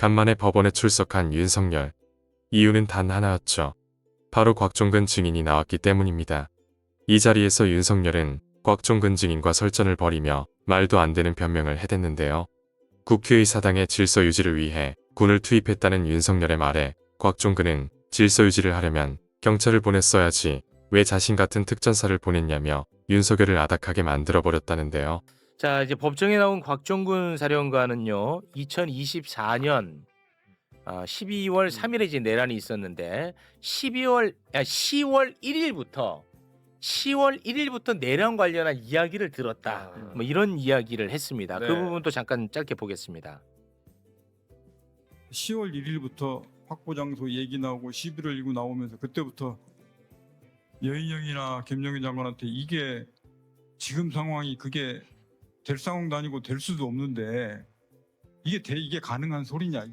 간만에 법원에 출석한 윤석열. 이유는 단 하나였죠. 바로 곽종근 증인이 나왔기 때문입니다. 이 자리에서 윤석열은 곽종근 증인과 설전을 벌이며 말도 안 되는 변명을 해댔는데요. 국회의 사당의 질서 유지를 위해 군을 투입했다는 윤석열의 말에 곽종근은 질서 유지를 하려면 경찰을 보냈어야지 왜 자신 같은 특전사를 보냈냐며 윤석열을 아닥하게 만들어버렸다는데요. 자 이제 법정에 나온 곽종군 사령관은요 2024년 아, 12월 3일에 이제 내란이 있었는데 12월 아, 10월 1일부터 10월 1일부터 내란 관련한 이야기를 들었다. 아. 뭐 이런 이야기를 했습니다. 그 네. 부분도 잠깐 짧게 보겠습니다. 10월 1일부터 확보 장소 얘기 나오고 11월 1일 나오면서 그때부터 여인영이나 김영희 장관한테 이게 지금 상황이 그게 될 상황도 아니고 될 수도 없는데 이게 돼 이게 가능한 소리냐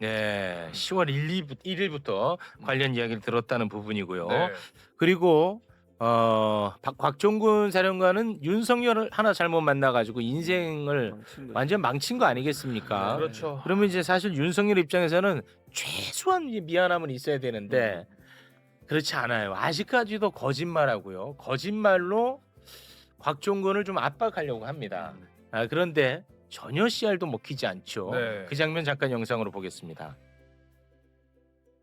네, 10월 1, 1일부터 관련 이야기를 들었다는 부분이고요. 네. 그리고 어, 박- 곽종군 사령관은 윤석열을 하나 잘못 만나가지고 인생을 완전 망친 거 아니겠습니까? 그렇죠. 그러면 이제 사실 윤석열 입장에서는 최소한 이 미안함은 있어야 되는데 그렇지 않아요. 아직까지도 거짓말하고요. 거짓말로 곽종근을 좀 압박하려고 합니다. 아, 그런데 전혀 씨알도 먹히지 않죠. 네. 그 장면 잠깐 영상으로 보겠습니다.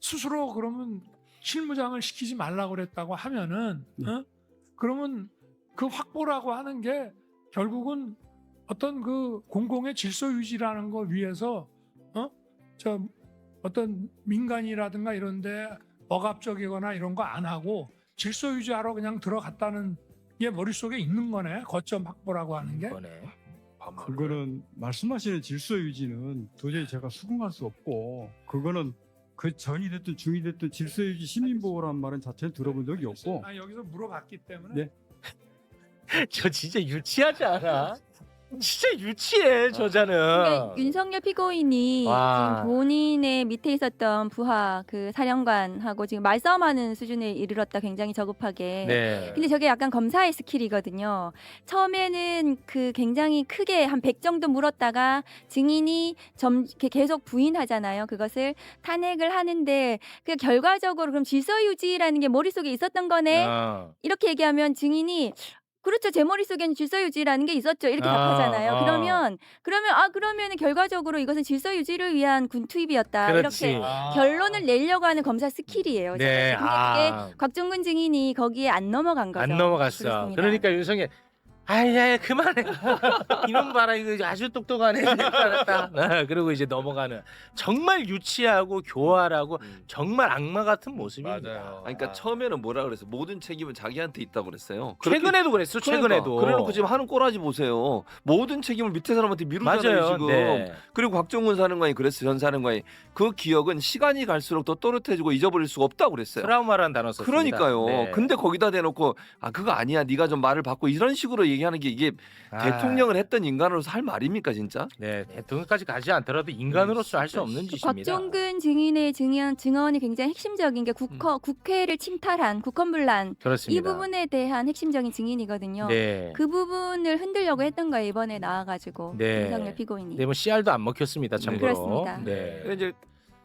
스스로 그러면 실무장을 시키지 말라고 그랬다고 하면은 어? 그러면 그 확보라고 하는 게 결국은 어떤 그 공공의 질서 유지라는 거 위해서 어? 저 어떤 민간이라든가 이런데 억압적이거나 이런 거 안 하고 질서 유지하러 그냥 들어갔다는 게 머릿속에 있는 거네 거점 확보라고 하는 게 이번에 그거는 말씀하시는 질서 유지는 도저히 제가 수긍할 수 없고 그거는 그 전이 됐든 중이 됐든 질서 유지 시민 보호란 말은 자체는 들어본 적이 없고 아, 여기서 물어봤기 때문에 네. 저 진짜 유치하지 않아? 진짜 유치해 저자는. 그러니까 윤석열 피고인이 와. 지금 본인의 밑에 있었던 부하 그 사령관하고 지금 말싸움하는 수준에 이르렀다 굉장히 저급하게. 네. 근데 저게 약간 검사의 스킬이거든요. 처음에는 그 굉장히 크게 한 100 정도 물었다가 증인이 점 이렇게 계속 부인하잖아요. 그것을 탄핵을 하는데 그 결과적으로 그럼 질서 유지라는 게 머릿속에 있었던 거네. 어. 이렇게 얘기하면 증인이 그렇죠. 제 머릿속에는 질서 유지라는 게 있었죠. 이렇게 아, 답하잖아요. 아. 그러면 그러면 아 그러면은 결과적으로 이것은 질서 유지를 위한 군 투입이었다. 그렇지. 이렇게 결론을 내려고 하는 검사 스킬이에요. 네. 저는. 근데 아. 그게 곽종근 증인이 거기에 안 넘어간 거죠. 안 넘어갔어. 그렇습니다. 그러니까 윤석열 아야 그만해. 이놈 봐라 이거 아주 똑똑하네. 알았다. 아, 그리고 이제 넘어가는 정말 유치하고 교활하고 정말 악마 같은 모습입니다. 맞아요. 아니, 그러니까 아. 처음에는 뭐라 그랬어? 모든 책임은 자기한테 있다고 그랬어요. 최근에도 그랬어. 최근에도. 그러니까, 그래놓고 지금 하는 꼬라지 보세요. 모든 책임을 밑에 사람한테 미루잖아요 맞아요. 지금. 네. 그리고 곽종훈 사령관이 그랬어요. 전 사령관이 그 기억은 시간이 갈수록 더 또렷해지고 잊어버릴 수가 없다고 그랬어요. 트라우마라는 단어 썼습니다. 그러니까요. 네. 근데 거기다 대놓고 아 그거 아니야. 네가 좀 말을 바꿔 이런 식으로 얘기하는 게 이게 아. 대통령을 했던 인간으로서 할 말입니까 진짜? 네, 대통령까지 가지 않더라도 인간으로서 할 수 없는 짓입니다. 곽종근 증인의 증언, 증언이 굉장히 핵심적인 게 국허, 국회를 침탈한 국헌분란 그렇습니다. 이 부분에 대한 핵심적인 증인이거든요. 네. 그 부분을 흔들려고 했던 거예요 이번에 나와가지고 네. 윤석열 피고인이. 네, 뭐 씨알도 안 먹혔습니다. 참고로. 그렇습니다. 네. 근데 이제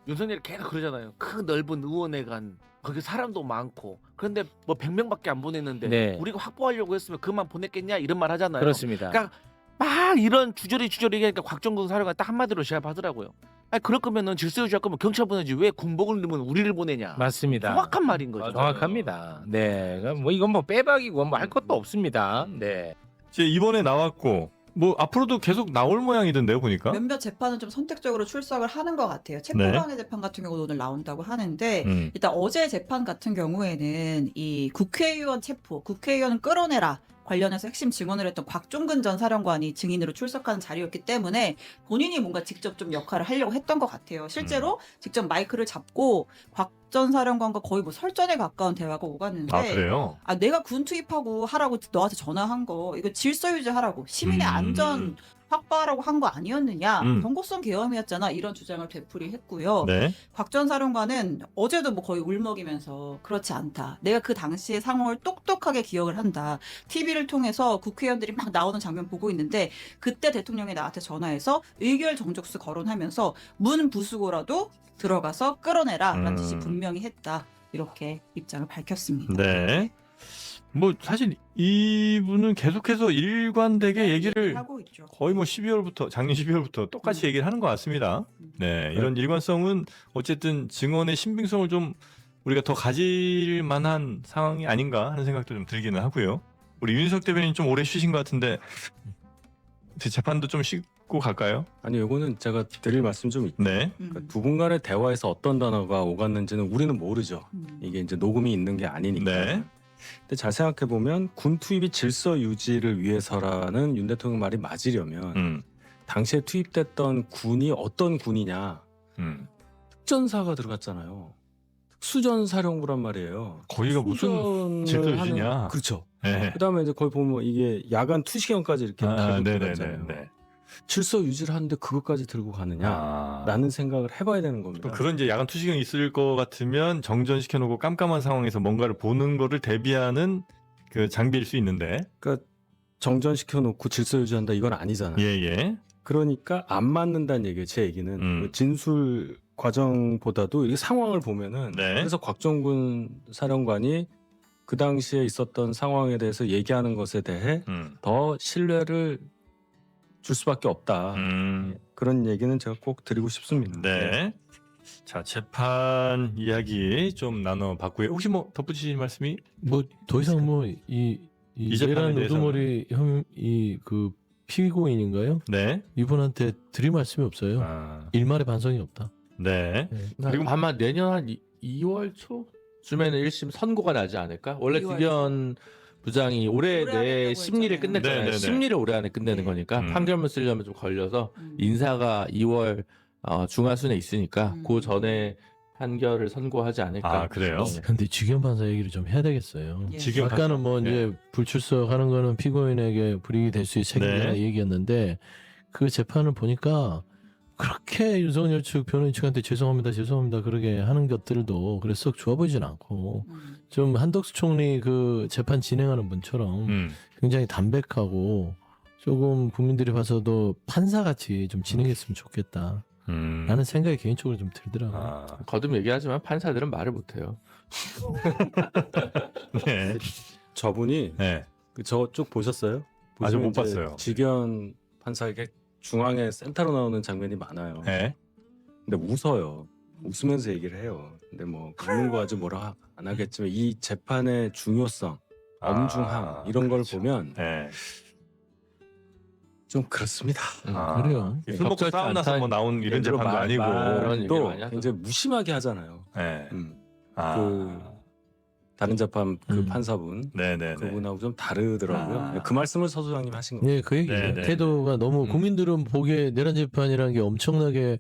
윤석열이 계속 그러잖아요. 큰 넓은 의원회관 거기 사람도 많고 그런데 뭐 100명밖에 안 보냈는데 네. 우리가 확보하려고 했으면 그만 보냈겠냐 이런 말 하잖아요. 그렇습니다. 그러니까 막 이런 주저리 주저리 얘기하니까 곽정근 사령관 딱 한마디로 제압하더라고요. 아니 그럴 거면은 질서 유지 할 거면 경찰 보내지 왜 군복을 입으면 우리를 보내냐. 맞습니다. 정확한 말인 거죠. 맞아요. 정확합니다. 네. 뭐 이건 뭐 빼박이고 뭐 할 것도 없습니다. 네. 이제 이번에 나왔고 뭐 앞으로도 계속 나올 모양이던데요 보니까. 몇몇 재판은 좀 선택적으로 출석을 하는 것 같아요. 체포방해 재판 같은 경우도 오늘 나온다고 하는데 음. 일단 어제 재판 같은 경우에는 이 국회의원 체포, 국회의원 끌어내라 관련해서 핵심 증언을 했던 곽종근 전 사령관이 증인으로 출석하는 자리였기 때문에 본인이 뭔가 직접 좀 역할을 하려고 했던 것 같아요. 실제로 직접 마이크를 잡고 곽 전 사령관과 거의 뭐 설전에 가까운 대화가 오갔는데 아 그래요? 아, 내가 군 투입하고 하라고 너한테 전화한 거 이거 질서 유지하라고 시민의 음. 안전 확보하라고 한 거 아니었느냐 음. 경고성 계엄이었잖아 이런 주장을 되풀이했고요. 네. 곽 전 사령관은 어제도 뭐 거의 울먹이면서 그렇지 않다. 내가 그 당시의 상황을 똑똑하게 기억을 한다. TV를 통해서 국회의원들이 막 나오는 장면 보고 있는데 그때 대통령이 나한테 전화해서 의결 정족수 거론하면서 문 부수고라도 들어가서 끌어내라라는 음. 지시 분명 히 했다. 이렇게 입장을 밝혔습니다. 네. 뭐 사실 이분은 계속해서 일관되게 얘기를 하고 있죠. 거의 뭐 12월부터 작년 12월부터 똑같이 얘기를 하는 것 같습니다. 네, 이런 일관성은 어쨌든 증언의 신빙성을 좀 우리가 더 가질 만한 상황이 아닌가 하는 생각도 좀 들기는 하고요. 우리 윤석 대변인 좀 오래 쉬신 것 같은데 제 재판도 좀 쉬 고 갈까요? 아니 요거는 제가 드릴 말씀 좀 있- 네, 음. 그러니까 두 분 간의 대화에서 어떤 단어가 오갔는지는 우리는 모르죠. 음. 이게 이제 녹음이 있는 게 아니니까. 네. 근데 잘 생각해 보면 군 투입이 질서 유지를 위해서라는 윤 대통령 말이 맞으려면 음, 당시에 투입됐던 군이 어떤 군이냐 음. 특전사가 들어갔잖아요. 수전 사령부란 말이에요. 거기가 무슨 수전을 질서 하는- 유지냐? 그렇죠. 네. 그다음에 이제 거기 보면 이게 야간 투시경까지 이렇게 아, 달고 네네네. 들어갔잖아요. 네. 질서 유지를 하는데 그것까지 들고 가느냐? 아. 라는 생각을 해봐야 되는 겁니다. 또 그런 이제 야간 투시경이 있을 것 같으면 정전시켜 놓고 깜깜한 상황에서 뭔가를 보는 거를 대비하는 그 장비일 수 있는데 그러니까 정전시켜 놓고 질서 유지한다 이건 아니잖아요. 예 예 그러니까 안 맞는다는 얘기예요. 제 얘기는 음. 그 진술 과정보다도 이 상황을 보면은 네. 그래서 곽정군 사령관이 그 당시에 있었던 상황에 대해서 얘기하는 것에 대해 음. 더 신뢰를 줄 수밖에 없다. 음. 그런 얘기는 제가 꼭 드리고 싶습니다. 네. 자 재판 이야기 좀 나눠봤고요. 혹시 뭐 덧붙이실 말씀이? 뭐 더 이상 뭐이 이이 재판에 내란 대해서는? 우두머리 형이 그 피고인인가요? 네. 이분한테 드릴 말씀이 없어요. 아, 일말의 반성이 없다. 네. 그리고 아마 내년 한 2 월 초쯤에는 1심 선고가 나지 않을까? 원래 2월 뒷견 부장이 올해 내 심리를 했잖아요. 끝냈잖아요. 네 네 네. 심리를 올해 안에 끝내는 네. 거니까 음. 판결문 쓰려면 좀 걸려서 음. 인사가 2월 어, 중하순에 있으니까 음. 그 전에 판결을 선고하지 않을까. 아 그래요? 네. 근데 직영 판사 얘기를 좀 해야 되겠어요. 예. 지금 아까는 뭐 네. 이제 불출석하는 거는 피고인에게 불이익이 될 수 있는 책임이다 네. 얘기였는데 그 재판을 보니까 그렇게 윤석열 측 변호인 측한테 죄송합니다 죄송합니다 그러게 하는 것들도 그래 썩 좋아 보이진 않고 음. 좀 한덕수 총리 그 재판 진행하는 분처럼 음. 굉장히 담백하고 조금 국민들이 봐서도 판사같이 좀 진행했으면 좋겠다 음. 라는 생각이 개인적으로 좀 들더라고요. 아, 거듭 얘기하지만 판사들은 말을 못해요. 네. 저분이 네. 그 저쪽 보셨어요? 아직 못 보시면 이제 봤어요. 직연 판사에게 중앙에 센터로 나오는 장면이 많아요. 네. 근데 웃어요. 웃으면서 얘기를 해요. 근데 뭐 웃는 거 아주 뭐라 안 하겠지만 이 재판의 중요성, 엄중함 아, 이런 걸 그렇죠. 보면 네. 좀 그렇습니다. 음, 아, 그래요. 술 먹고 적절치 싸움 나서 뭐 나온 이런 재판도 말- 아니고. 그런 얘기를 말도 많이 하죠. 굉장히 무심하게 하잖아요. 네. 음. 아. 그 다른 재판 그 음. 판사분 네네네. 그분하고 좀 다르더라고요. 아. 그 말씀을 서 소장님 하신 거예요. 네, 그 얘기죠. 네, 네. 태도가 너무 음. 국민들은 보기에 내란 재판이라는 게 엄청나게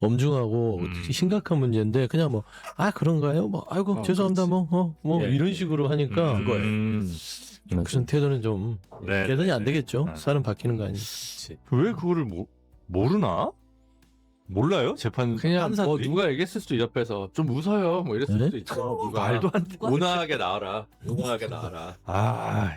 엄중하고 음. 심각한 문제인데 그냥 뭐 아 그런가요? 뭐 아이고 어, 죄송합니다. 뭐 어 뭐 예. 이런 식으로 하니까 음. 그런 태도는 좀 네, 개선이 네, 안 네. 되겠죠. 아. 사람 바뀌는 거 아니에요. 왜 그거를 모, 모르나? 몰라요? 재판 그냥 뭐 판사들이? 누가 얘기했을 수도 옆에서 좀 웃어요. 뭐 이랬을 네? 수도 있죠. 누가 말도 안 돼. 온화하게 나와라. 온화하게 나와라. 아,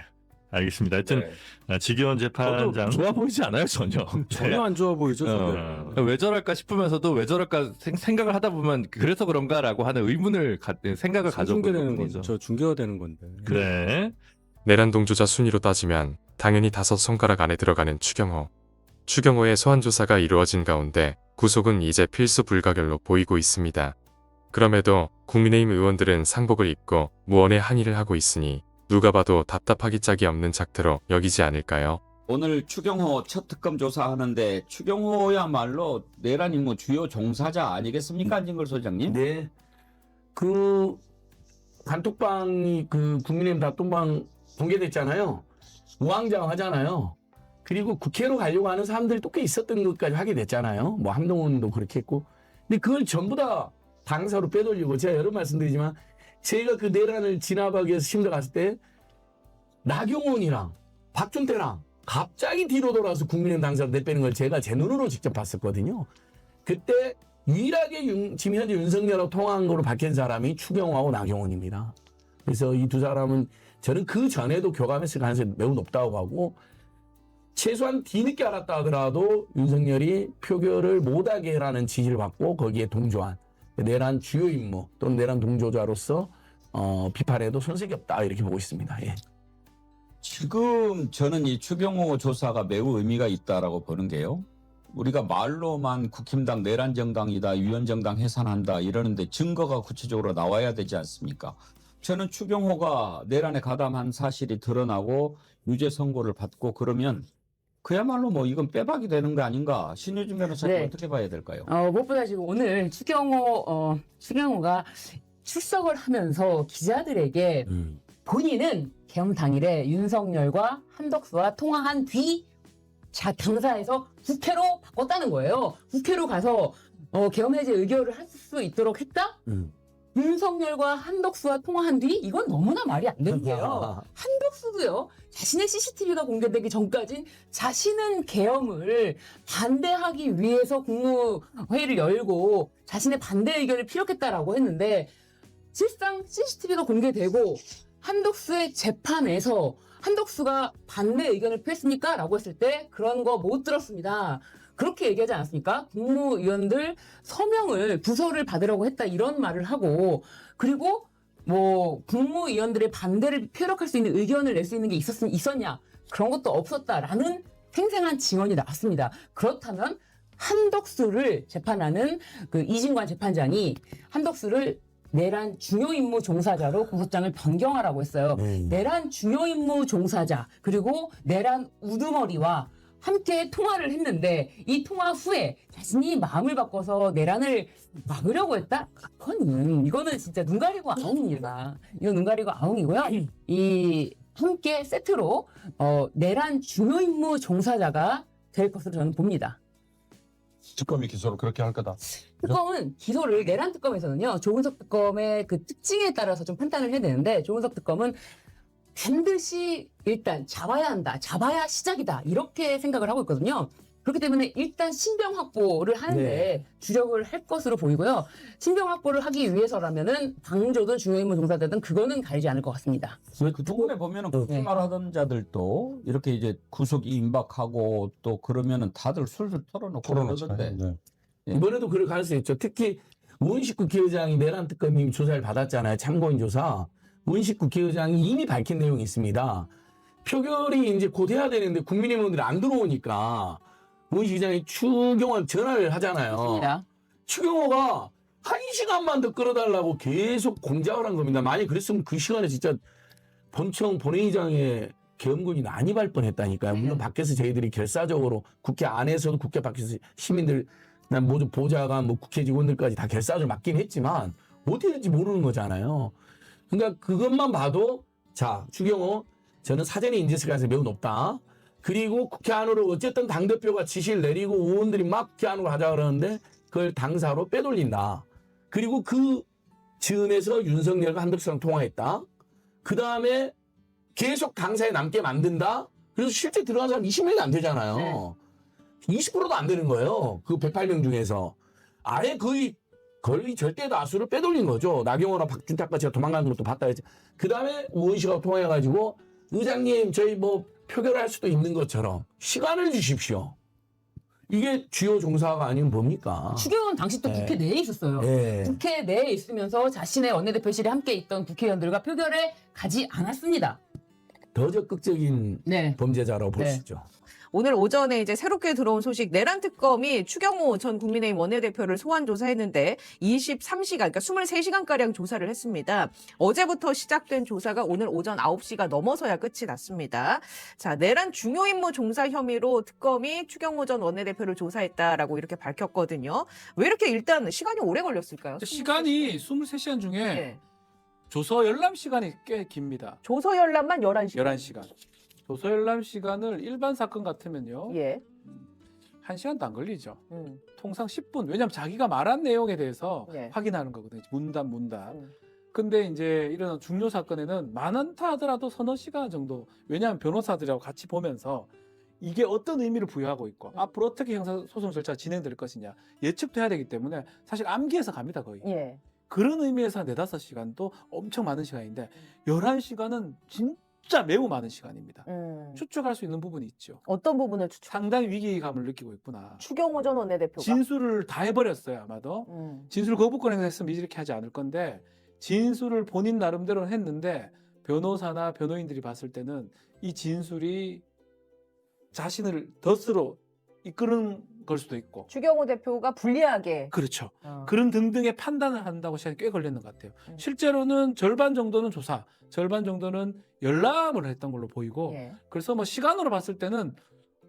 알겠습니다. 하여튼 네. 아, 지기현 재판장 저도 좋아 보이지 않아요 전혀. 전혀 안 좋아 보이죠. 어. 저게. 왜 저럴까 싶으면서도 왜 저럴까 생, 생각을 하다 보면 그래서 그런가라고 하는 의문을 가, 생각을 가져보는 중계되는 거죠. 저 중계가 되는 건데. 네. 내란 동조자 순위로 따지면 당연히 다섯 손가락 안에 들어가는 추경호. 추경호의 소환 조사가 이루어진 가운데 구속은 이제 필수 불가결로 보이고 있습니다. 그럼에도 국민의힘 의원들은 상복을 입고 무언의 항의를 하고 있으니 누가 봐도 답답하기 짝이 없는 작태로 여기지 않을까요? 오늘 추경호 첫 특검 조사하는데 추경호야말로 내란 임무 주요 종사자 아니겠습니까 안진걸 소장님? 네. 그 단톡방이 그 국민의힘 단톡방 공개됐잖아요. 우왕좌왕하잖아요. 그리고 국회로 가려고 하는 사람들이 또 꽤 있었던 것까지 하게 됐잖아요. 뭐 한동훈도 그렇게 했고. 근데 그걸 전부 다 당사로 빼돌리고 제가 여러 번 말씀드리지만 제가 그 내란을 진압하기 위해서 심도 갔을 때 나경원이랑 박준태랑 갑자기 뒤로 돌아서 국민의힘 당사로 내빼는 걸 제가 제 눈으로 직접 봤었거든요. 그때 유일하게 윤- 지금 현재 윤석열하고 통화한 거로 밝힌 사람이 추경호하고 나경원입니다. 그래서 이 두 사람은 저는 그 전에도 교감했을 가능성이 매우 높다고 하고 최소한 뒤늦게 알았다 하더라도 윤석열이 표결을 못하게 해라는 지시를 받고 거기에 동조한 내란 주요 임무 또는 내란 동조자로서 어, 비판에도 손색이 없다 이렇게 보고 있습니다. 예. 지금 저는 이 추경호 조사가 매우 의미가 있다라고 보는 게요. 우리가 말로만 국힘당 내란 정당이다, 위원 정당 해산한다 이러는데 증거가 구체적으로 나와야 되지 않습니까? 저는 추경호가 내란에 가담한 사실이 드러나고 유죄 선고를 받고 그러면 그야말로 뭐 이건 빼박이 되는 거 아닌가? 신유진 변호사님 네. 어떻게 봐야 될까요? 어, 무엇보다 지금 오늘 추경호, 어, 추경호가 출석을 하면서 기자들에게 음. 본인은 개엄 당일에 윤석열과 한덕수와 통화한 뒤 자, 당사에서 국회로 바꿨다는 거예요. 국회로 가서 어, 계엄 해제 의결을 할 수 있도록 했다? 음. 윤석열과 한덕수와 통화한 뒤 이건 너무나 말이 안 되는 게요. 한덕수도요. 자신의 CCTV가 공개되기 전까지 자신은 계엄을 반대하기 위해서 국무회의를 열고 자신의 반대 의견을 피력했다라고 했는데 실상 CCTV가 공개되고 한덕수의 재판에서 한덕수가 반대 의견을 표했습니까? 라고 했을 때 그런 거 못 들었습니다. 그렇게 얘기하지 않았습니까? 국무위원들 서명을 부서를 받으려고 했다 이런 말을 하고 그리고 뭐 국무위원들의 반대를 표력할 수 있는 의견을 낼 수 있는 게 있었, 있었냐 그런 것도 없었다라는 생생한 증언이 나왔습니다. 그렇다면 한덕수를 재판하는 그 이진관 재판장이 한덕수를 내란 중요 임무 종사자로 구속장을 변경하라고 했어요. 네. 내란 중요 임무 종사자 그리고 내란 우두머리와 함께 통화를 했는데 이 통화 후에 자신이 마음을 바꿔서 내란을 막으려고 했다? 그거는 이거는 진짜 눈 가리고 아웅입니다. 이거 눈 가리고 아웅이고요. 이 함께 세트로 어, 내란 중요 임무 종사자가 될 것으로 저는 봅니다. 특검이 기소를 그렇게 할 거다. 특검은 기소를 내란 특검에서는요 조은석 특검의 그 특징에 따라서 좀 판단을 해야 되는데 조은석 특검은 반드시 일단 잡아야 한다 잡아야 시작이다 이렇게 생각을 하고 있거든요 그렇기 때문에 일단 신병 확보를 하는데 네. 주력을 할 것으로 보이고요 신병 확보를 하기 위해서라면은 방조든 중요임무 종사자든 그거는 가리지 않을 것 같습니다 그 부분에 보면은 네. 국회말 하던 자들도 이렇게 이제 구속이 임박하고 또 그러면은 다들 술술 털어놓고. 그러던데. 네. 이번에도 그럴 가능성이 있죠. 특히 문식 국회의장이 내란 특검이 조사를 받았잖아요. 참고인 조사. 문식 국회의장이 이미 밝힌 내용이 있습니다. 표결이 이제 곧 해야 되는데 국민의힘원들이 안 들어오니까 문식 의장이 추경호 전화를 하잖아요. 맞습니다 추경호가 한 시간만 더 끌어달라고 계속 공작을 한 겁니다. 만약 그랬으면 그 시간에 진짜 본청 본회의장에 계엄군이 난입할 뻔했다니까요. 물론 밖에서 저희들이 결사적으로 국회 안에서도 국회 밖에서 시민들 난 모두 보좌관 뭐 국회 직원들까지 다 결사를 맡긴 했지만 어떻게 될지 모르는 거잖아요. 그러니까 그것만 봐도 자 추경호 저는 사전에 인지했을 가능성이 매우 높다. 그리고 국회 안으로 어쨌든 당대표가 지시를 내리고 의원들이 막 국회 안으로 하자 그러는데 그걸 당사로 빼돌린다. 그리고 그 즈음에서 윤석열과 한덕수랑 통화했다. 그 다음에 계속 당사에 남게 만든다. 그래서 실제 들어간 사람 20명이 안 되잖아요. 20%도 안 되는 거예요. 그 108명 중에서. 아예 거의 거의 절대 다수를 빼돌린 거죠. 나경원과 박준탁과 제가 도망가는 것도 봤다 했죠. 그 다음에 우원 씨가 통화해가지고 의장님 저희 뭐 표결할 수도 있는 것처럼 시간을 주십시오. 이게 주요 종사가 아니면 뭡니까? 추경호는 당시 또 네. 국회 내에 있었어요 예. 국회 내에 있으면서 자신의 원내대표실에 함께 있던 국회의원들과 표결에 가지 않았습니다 더 적극적인 네. 범죄자라고 볼 네. 수 있죠. 오늘 오전에 이제 새롭게 들어온 소식 내란 특검이 추경호 전 국민의힘 원내대표를 소환 조사했는데 23시간 그러니까 23시간 가량 조사를 했습니다. 어제부터 시작된 조사가 오늘 오전 9시가 넘어서야 끝이 났습니다. 자, 내란 중요 임무 종사 혐의로 특검이 추경호 전 원내대표를 조사했다라고 이렇게 밝혔거든요. 왜 이렇게 일단 시간이 오래 걸렸을까요? 시간이 23시간 중에 네. 조서 열람 시간이 꽤 깁니다. 조서 열람만 11시간. 11시간. 조서 열람 시간을 일반 사건 같으면요. 예. 한 시간도 안 걸리죠. 음. 통상 10분. 왜냐하면 자기가 말한 내용에 대해서 네. 확인하는 거거든요. 문답 문답. 음. 근데 이제 이런 중요 사건에는 많다 하더라도 서너 시간 정도. 왜냐하면 변호사들하고 같이 보면서 이게 어떤 의미를 부여하고 있고 음. 앞으로 어떻게 형사 소송 절차가 진행될 것이냐 예측도 해야 되기 때문에 사실 암기해서 갑니다 거의. 예. 그런 의미에서 한 네다섯 시간도 엄청 많은 시간인데 음. 열한 시간은 진 짜 매우 많은 시간입니다. 음. 추측할 수 있는 부분이 있죠. 어떤 부분을 추측? 상당히 위기감을 느끼고 있구나. 추경호 전 원내대표가 진술을 다 해버렸어요 아마도. 음. 진술 거부권 행사했으면 이렇게 하지 않을 건데 진술을 본인 나름대로 했는데 변호사나 변호인들이 봤을 때는 이 진술이 자신을 덫으로 이끄는 걸 수도 있고 추경호 대표가 불리하게 그렇죠. 어. 그런 등등의 판단을 한다고 시간이 꽤 걸리는 것 같아요. 음. 실제로는 절반 정도는 조사, 절반 정도는 열람을 했던 걸로 보이고 예. 그래서 뭐 시간으로 봤을 때는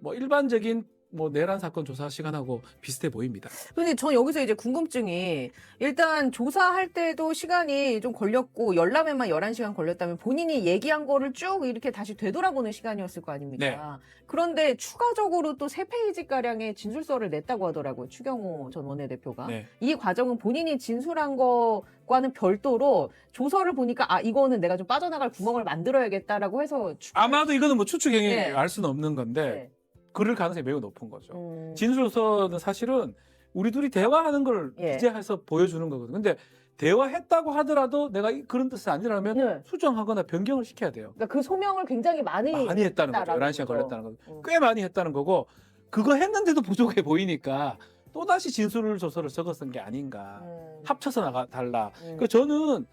뭐 일반적인 뭐 내란 사건 조사 시간하고 비슷해 보입니다. 근데 전 여기서 이제 궁금증이 일단 조사할 때도 시간이 좀 걸렸고 열람에만 11시간 걸렸다면 본인이 얘기한 거를 쭉 이렇게 다시 되돌아보는 시간이었을 거 아닙니까? 네. 그런데 추가적으로 또 세페이지 가량의 진술서를 냈다고 하더라고요. 추경호 전 원내대표가. 네. 이 과정은 본인이 진술한 거과는 별도로 조서를 보니까 아 이거는 내가 좀 빠져나갈 구멍을 만들어야겠다라고 해서 추... 아마도 이거는 뭐 추측 행위 네. 알 수는 없는 건데 네. 그럴 가능성이 매우 높은 거죠. 음. 진술서는 사실은 우리 둘이 대화하는 걸 예. 기재해서 보여주는 거거든요. 근데 대화했다고 하더라도 내가 이- 그런 뜻이 아니라면 네. 수정하거나 변경을 시켜야 돼요. 그러니까 그 소명을 굉장히 많이 많이 했다는 거죠. 했다라는 11시간 거죠. 걸렸다는 거. 음. 꽤 많이 했다는 거고 그거 했는데도 부족해 보이니까 또다시 진술 조서를 쓴게 아닌가. 음. 합쳐서 나가 달라. 음. 그 저는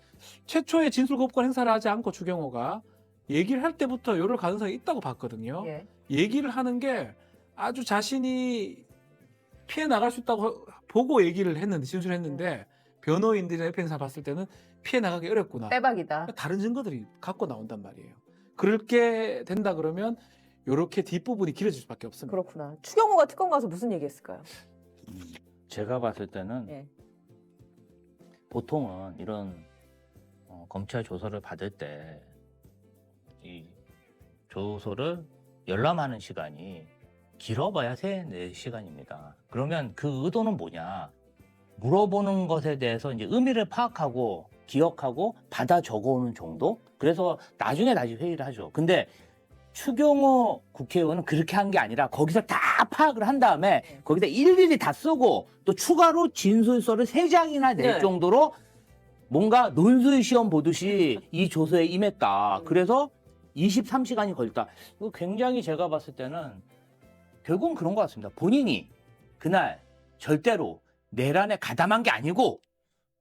최초에 진술 거부권 행사를 하지 않고 추경호가 얘기를 할 때부터 이럴 가능성이 있다고 봤거든요. 예. 얘기를 하는 게 아주 자신이 피해 나갈 수 있다고 보고 얘기를 했는데 진술했는데 변호인들이나 옆에 있는 사람 봤을 때는 피해 나가기 어렵구나. 빼박이다. 다른 증거들이 갖고 나온단 말이에요. 그렇게 된다 그러면 이렇게 뒷부분이 길어질 수밖에 없습니다. 그렇구나. 추경호가 특검 가서 무슨 얘기했을까요? 제가 봤을 때는 예. 보통은 이런 어, 검찰 조서를 받을 때 이 조서를 열람하는 시간이 길어봐야 3, 4시간입니다. 그러면 그 의도는 뭐냐? 물어보는 것에 대해서 이제 의미를 파악하고 기억하고 받아 적어오는 정도? 그래서 나중에 다시 회의를 하죠. 근데 추경호 국회의원은 그렇게 한 게 아니라 거기서 다 파악을 한 다음에 거기다 일일이 다 쓰고 또 추가로 진술서를 세 장이나 낼 네. 정도로 뭔가 논술 시험 보듯이 이 조서에 임했다. 그래서 23시간이 걸렸다. 이거 굉장히 제가 봤을 때는 결국은 그런 것 같습니다. 본인이 그날 절대로 내란에 가담한 게 아니고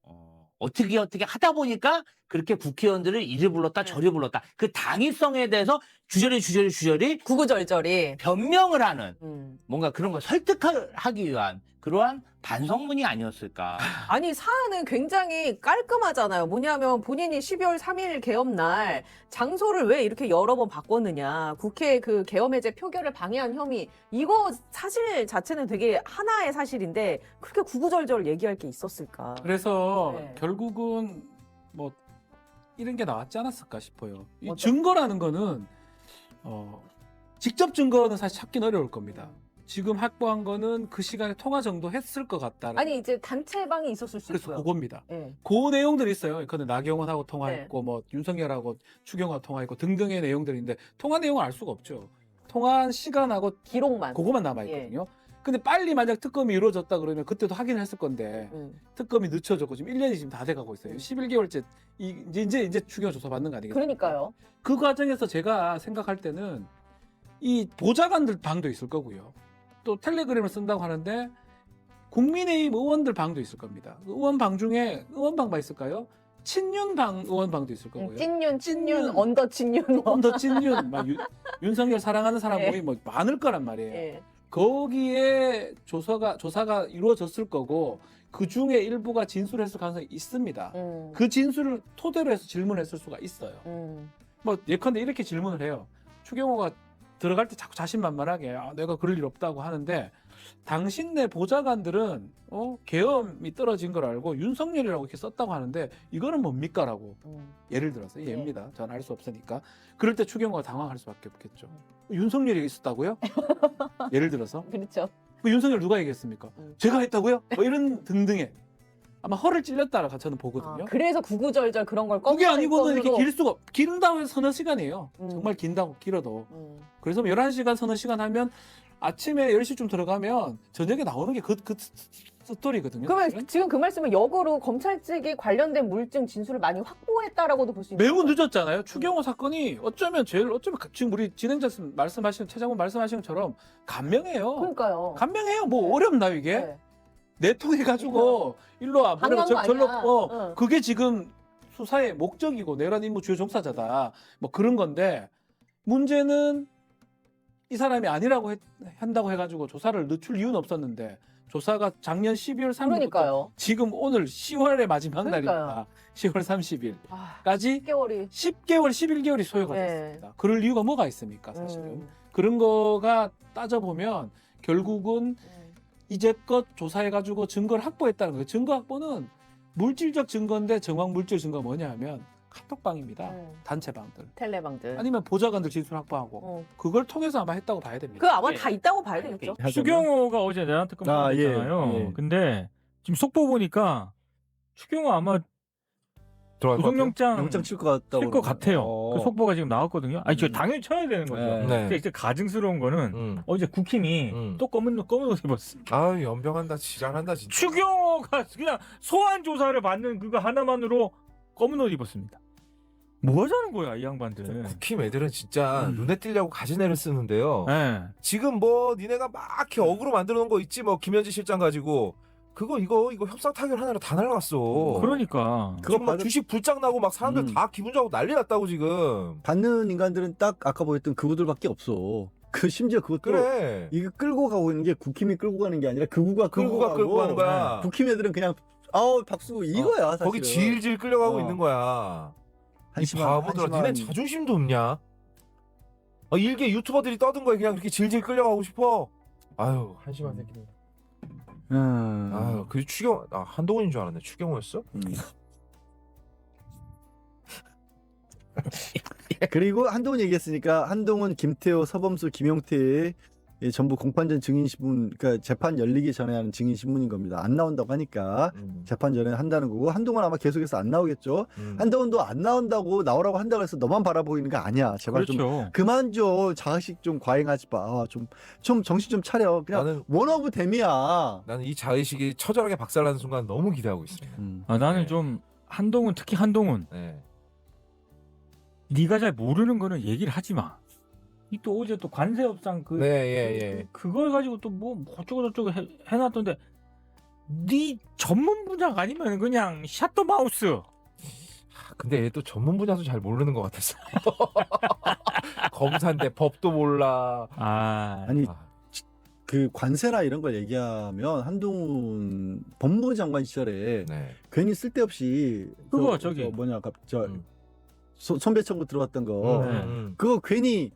어, 어떻게 어떻게 하다 보니까 그렇게 국회의원들을 이리 불렀다 저리 불렀다. 그 당위성에 대해서 주저리 주저리 주저리 구구절절이 변명을 하는 음. 뭔가 그런 걸 설득하기 위한 그러한 반성문이 아니었을까. 아니 사안은 굉장히 깔끔하잖아요. 뭐냐면 본인이 12월 3일 개엄 날 장소를 왜 이렇게 여러 번 바꿨느냐. 국회 그 개엄 해제 표결을 방해한 혐의 이거 사실 자체는 되게 하나의 사실인데 그렇게 구구절절 얘기할 게 있었을까? 그래서 네. 결국은 뭐 이런 게 나왔지 않았을까 싶어요. 이 어떤- 증거라는 거는 어, 직접 증거는 사실 찾긴 어려울 겁니다. 지금 확보한 거는 그 시간에 통화 정도 했을 것 같다는 아니 이제 단체방이 있었을 수 그래서 있고요. 그겁니다. 예. 그 내용들이 있어요. 근데 나경원하고 네. 통화했고 뭐 윤석열하고 추경호하고 통화했고 등등의 내용들인데 통화 내용을 알 수가 없죠. 통화한 시간하고 기록만 그거만 남아 있거든요. 근데 빨리 만약 특검이 이루어졌다 그러면 그때도 확인을 했을 건데 음. 특검이 늦춰졌고 지금 1년이 지금 다 돼가고 있어요. 11개월째 이, 이제 이제 이제 추경 조사 받는 거 아니겠어요? 그러니까요. 그 과정에서 제가 생각할 때는 이 보좌관들 방도 있을 거고요. 또 텔레그램을 쓴다고 하는데 국민의힘 의원들 방도 있을 겁니다. 의원 방 중에 의원 방만 있을까요? 친윤 방 의원 방도 있을 거고요. 음, 찐윤, 찐윤, 찐윤. 언더 찐윤. 조금 더 찐윤, 막 윤, 윤석열 사랑하는 사람 예. 모임 뭐 많을 거란 말이에요. 예. 거기에 조사가 조사가 이루어졌을 거고 그 중에 일부가 진술했을 가능성이 있습니다. 음. 그 진술을 토대로 해서 질문했을 수가 있어요. 음. 뭐 예컨대 이렇게 질문을 해요. 추경호가 들어갈 때 자꾸 자신만만하게 아, 내가 그럴 일 없다고 하는데 당신네 보좌관들은 어, 계엄이 떨어진 걸 알고 윤석열이라고 이렇게 썼다고 하는데 이거는 뭡니까라고 음. 예를 들어서 예입니다. 전 알 수 없으니까 그럴 때 추경호가 당황할 수밖에 없겠죠. 윤석열이 있었다고요? 예를 들어서 그렇죠. 뭐 윤석열 누가 얘기했습니까? 음. 제가 했다고요? 뭐 이런 등등의 아마 허를 찔렸다라고 저는 보거든요. 아, 그래서 구구절절 그런 걸 그게 껌 아니고는 이렇게. 길 수가 긴다고 해서 서너 시간이에요. 음. 정말 긴다고 길어도. 음. 그래서 11시간 서너 시간 하면 아침에 10시쯤 들어가면 저녁에 나오는 게그 그 스토리거든요. 그러면 지금 그 말씀은 역으로 검찰 측이 관련된 물증 진술을 많이 확보했다라고도 볼 수 있는 매우 늦었잖아요. 추경호 사건이 어쩌면 제일 어쩌면 지금 우리 진행자 말씀하시는 최장훈 말씀하신 것처럼 감명해요. 그러니까요. 감명해요. 뭐 어렵나 이게? 네. 내통해 가지고 일로 와. 저, 거 절로. 어, 응. 그게 지금 수사의 목적이고 내란 임무 주요 종사자다. 뭐 그런 건데 문제는 이 사람이 아니라고 했- 한다고 해가지고 조사를 늦출 이유는 없었는데 조사가 작년 12월 3일부터 그러니까요. 지금 오늘 10월의 마지막 그러니까요. 날이니까 10월 30일까지 아, 10개월, 10개월이 11개월이 소요가 네. 됐습니다. 그럴 이유가 뭐가 있습니까, 사실은? 음. 그런 거가 따져보면 결국은 이제껏 조사해가지고 증거를 확보했다는 거예요. 증거 확보는 물질적 증거인데 정황 물질 증거가 뭐냐 하면 카톡방입니다. 음. 단체방들. 텔레방들. 아니면 보좌관들 진술 확보하고 어. 그걸 통해서 아마 했다고 봐야 됩니다. 그 아마 다 있다고 봐야 되겠죠. 추경호가 어제 내란 특검 아, 예, 했잖아요. 예. 근데 지금 속보 보니까 추경호 아마 들어갈 것 같아요? 구속영장 영장 칠 것 같다고 칠 것 그러는데. 같아요. 어. 그 속보가 지금 나왔거든요. 아니 저 당연히 쳐야 되는 거죠. 네. 근데 이제 가증스러운 거는 어제 국힘이 또 검은 검은 옷 입었어. 아 연병한다 지랄한다 진짜. 추경호가 그냥 소환 조사를 받는 그거 하나만으로 검은 옷 입었습니다. 뭐 하자는 거야 이 양반들. 국힘 애들은 진짜 눈에 띄려고 가지내를 쓰는데요. 네. 지금 뭐 니네가 막 이렇게 어그로 만들어 놓은 거 있지 뭐 김현지 실장 가지고 그거 이거 이거 협상 타결 하나로 다 날라갔어. 그러니까. 그거 막 주식 불장 나고 막 사람들 음. 다 기분 좋고 난리 났다고 지금. 받는 인간들은 딱 아까 보였던 그구들밖에 없어. 그 심지어 그것도 그래. 이거 끌고 가고 있는 게 국힘이 끌고 가는 게 아니라 그구가 끌고 그구가 가고 끌고 가는 거야. 국힘 애들은 그냥 아우 박수 이거야 사실. 거기 질질 끌려가고 어. 있는 거야. 이 한심한- 바보들아, 한심한- 니네 자존심도 없냐? 아, 일개 유튜버들이 떠든 거에 그냥 그렇게 질질 끌려가고 싶어. 아유, 한심한 새끼들. 음. 아유, 그 추경, 아, 한동훈인 줄 알았네. 추경호였어? 그리고 한동훈 얘기했으니까 한동훈, 김태호, 서범수, 김용태 이 전부 공판전 증인 신문, 그러니까 재판 열리기 전에 하는 증인 신문인 겁니다. 안 나온다고 하니까 음. 재판 전에 한다는 거고 한동훈 아마 계속해서 안 나오겠죠. 한동훈도 안 나온다고 나오라고 한다고 해서 너만 바라보이는 거 아니야. 제발 좀 그렇죠. 그만 좀 자식 좀 과잉하지 마. 좀좀 정신 좀 차려. 그냥 원 오브 댐이야. 나는 이 자의식이 처절하게 박살나는 순간 너무 기대하고 있습니다. 아, 나는 좀 한동훈 특히 한동훈. 네. 네가 잘 모르는 거는 얘기를 하지 마. 이 또 어제 또 관세업상 그 네, 예, 예. 그, 그걸 가지고 또 뭐 어쩌고 저쩌고 해, 해놨던데 네 전문 분야가 아니면 그냥 샷더 마우스. 아, 근데 얘 또 전문 분야도 잘 모르는 것 같았어. 검사인데 법도 몰라. 아, 아니 그 관세나 이런 걸 얘기하면 한동훈 법무부 장관 시절에 괜히 쓸데없이 그거 저, 저기. 저 뭐냐 아까 저 소- 손배청구 들어왔던 거 음, 네. 음. 그거 괜히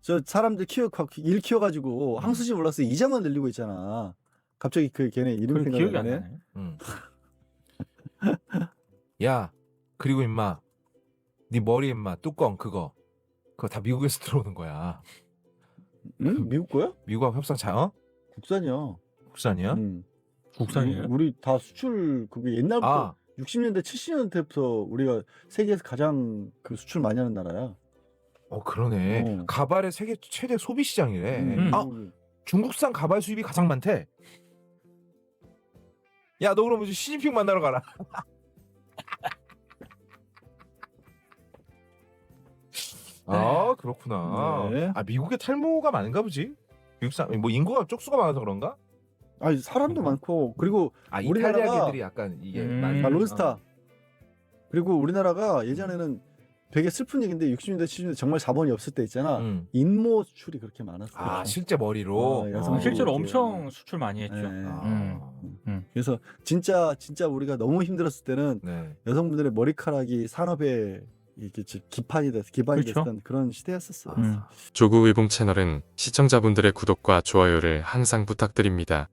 저 사람들 키워 일 키워가지고 항수심 올라서 이자만 늘리고 있잖아. 갑자기 그 걔네 이름 그건 생각이 기억이 안 나네. 나네. 음. 야, 그리고 임마, 네 머리 임마 뚜껑 그거, 그거 다 미국에서 들어오는 거야. 응? 미국 거야? 미국하고 협상 잘 어? 국산이야. 국산이야? 우리, 우리 다 수출 그게 옛날부터 아. 60년대 70년대부터 우리가 세계에서 가장 그 수출 많이 하는 나라야. 어 그러네. 가발의 세계 최대 소비 시장이래. 음. 아 중국산 가발 수입이 가장 많대. 야 너 그럼 이제 시진핑 만나러 가라. 아 그렇구나. 네. 아 미국에 탈모가 많은가 보지. 미국 사람 뭐 인구가 쪽수가 많아서 그런가? 아니 사람도 많고 그리고 아 우리나라가 이탈리아계들이 약간 이게 음. 많이 아, 론스타. 어. 그리고 우리나라가 예전에는 되게 슬픈 얘기인데 60년대 70년대 정말 자본이 없을 때 있잖아. 인모 수출이 그렇게 많았어. 음. 아 실제 머리로. 어, 여성 실제로 이렇게. 엄청 수출 많이 했죠. 네. 음. 음. 그래서 진짜 진짜 우리가 너무 힘들었을 때는 네. 여성분들의 머리카락이 산업에 이렇게 지- 기판이 돼서 기반이 그렇죠. 됐던 그런 시대였었어. 조국의봉 채널은 시청자분들의 구독과 좋아요를 항상 부탁드립니다.